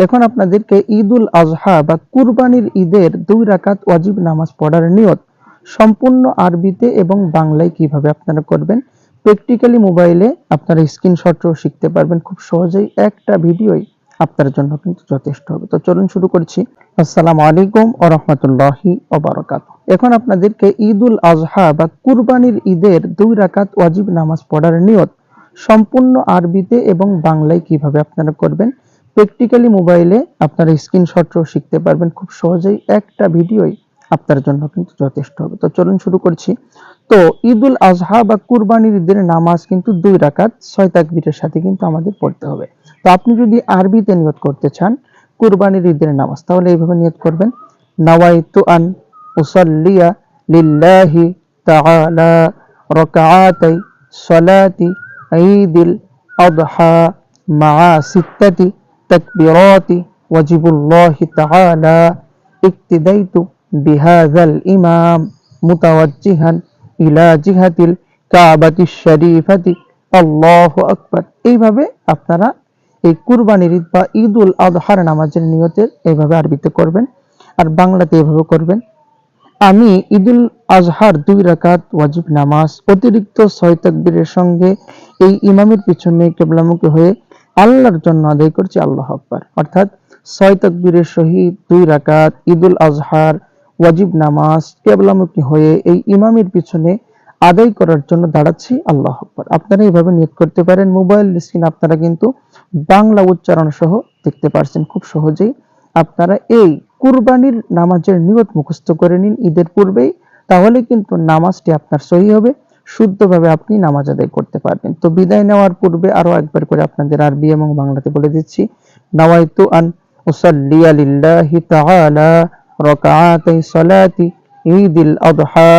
এখন আপনাদেরকে ঈদুল আজহা বা কুরবানির ঈদের দুই রাকাত ওয়াজিব নামাজ পড়ার নিয়ত সম্পূর্ণ আরবিতে এবং বাংলায় কীভাবে আপনারা করবেন প্র্যাকটিক্যালি মোবাইলে আপনারা স্ক্রিনশটও শিখতে পারবেন। খুব সহজেই একটা ভিডিওই আপনার জন্য কিন্তু যথেষ্ট হবে। তো চলুন শুরু করছি। আসসালামু আলাইকুম ও রহমতুল্লাহি ওবরাকাত এখন আপনাদেরকে ঈদুল আজহা বা কুরবানির ঈদের দুই রাকাত ওয়াজিব নামাজ পড়ার নিয়ত সম্পূর্ণ আরবিতে এবং বাংলায় কীভাবে আপনারা করবেন প্র্যাকটিক্যালি মোবাইলে আপনারা স্ক্রিনশটও শিখতে পারবেন। খুব সহজেই একটা ভিডিওই আপনার জন্য কিন্তু যথেষ্ট হবে। তো চলুন শুরু করছি। তো ঈদুল আজহা বা কুরবানির ঈদের নামাজ কিন্তু দুই রাকাত, ছয় তাকবীরের সাথে কিন্তু আমাদের পড়তে হবে। তো আপনি যদি আরবিতে নিয়ত করতে চান কুরবানির ঈদের নামাজ, তাহলে এইভাবে নিয়ত করবেন। নাওয়াইতু আন উসাল্লিয়া লিল্লাহি তাআলা রাকাআতাই সালাতি ঈদিল আদহা মা সিত্তাতি তাকবীরাতি ওয়াজিবুল্লাহি তাআলা ইক্তিদাইতু বিহাযাল ইমাম মুতাওয়াজ্জিহান ইলা জিহাতিল কাবাতিশ শরীফাতি আল্লাহু আকবার এইভাবে আপনারা এই কুরবানির ঈদ বা ঈদুল আজহার নামাজের নিয়তের এইভাবে আরবিতে করবেন আর বাংলাতে এভাবে করবেন। আমি ঈদুল আজহার দুই রাকাত ওয়াজিব নামাজ অতিরিক্ত ছয় তাকবীরের সঙ্গে এই ইমামের পিছনে কেবলামুখী হয়ে আল্লাহর জন্য আদায় করছি আল্লাহ আকবার। অর্থাৎ ছয় তাকবীরের সহিত দুই রাকাত, ঈদুল আজহার, ওয়াজিব নামাজ, কেবলামুখী হয়ে এই ইমামের পিছনে আদায় করার জন্য দাঁড়াচ্ছি আল্লাহ আকবার। আপনারা এইভাবে নিয়ত করতে পারেন, মোবাইল স্ক্রিন আপনারা কিন্তু বাংলা উচ্চারণ সহ দেখতে পারছেন। খুব সহজেই আপনারা এই কুরবানির নামাজের নিয়ত মুখস্থ করে নিন ঈদের পূর্বেই, তাহলে কিন্তু নামাজটি আপনার সহি হবে। শুদ্ধভাবে আপনি নামাজ আদায় করতে পারবেন। তো বিদায় নেওয়ার পূর্বে আরও একবার করে আপনাদের আরবি এবং বাংলাতে বলে দিচ্ছি। নাওয়াইতু আন উসাল্লিয়া লিল্লাহি তাআলা রাকাআতাই সালাতি ঈদিল আদহা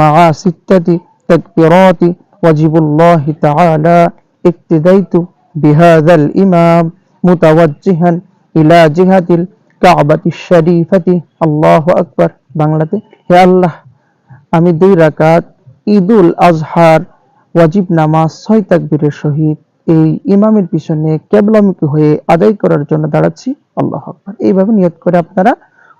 মা সিত্তাতি তাকবীরাতি ওয়াজিবুল্লাহি তাআলা ইক্তিদাইতু বিহাযাল ইমাম মুতাওয়াজ্জিহান ইলা জিহাতিল কাবাতি শরীফাতি। আল্লাহু আকবার। বাংলাতে হে আল্লাহ, আমি দুই রাকাত ঈদুল আজহার ওয়াজিব নামাজ, ছয় তাকবীরের সহিত এই ইমামের পিছনে কেবলামুখী হয়ে আদায় করার জন্য দাঁড়াচ্ছি। আল্লাহ আকবার। এইভাবে নিয়ত করে আপনারা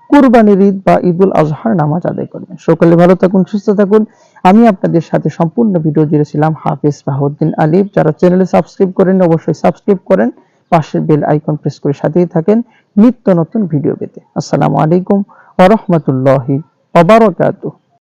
কুরবানির ঈদ বা ঈদুল আজহার নামাজ আদায় করবেন। সকলে ভালো থাকুন, সুস্থ থাকুন। আমি আপনাদের সাথে সম্পূর্ণ ভিডিও জুড়েছিলাম হাফিজ বাহুদ্দিন আলিফ। যারা চ্যানেলে সাবস্ক্রাইব করেন অবশ্যই সাবস্ক্রাইব করেন। পাশের বেল আইকন প্রেস করে সাথেই থাকেন নিত্য নতুন ভিডিও পেতে। আসসালামু আলাইকুম ওয়া রাহমাতুল্লাহি ওয়া বারাকাতুহু।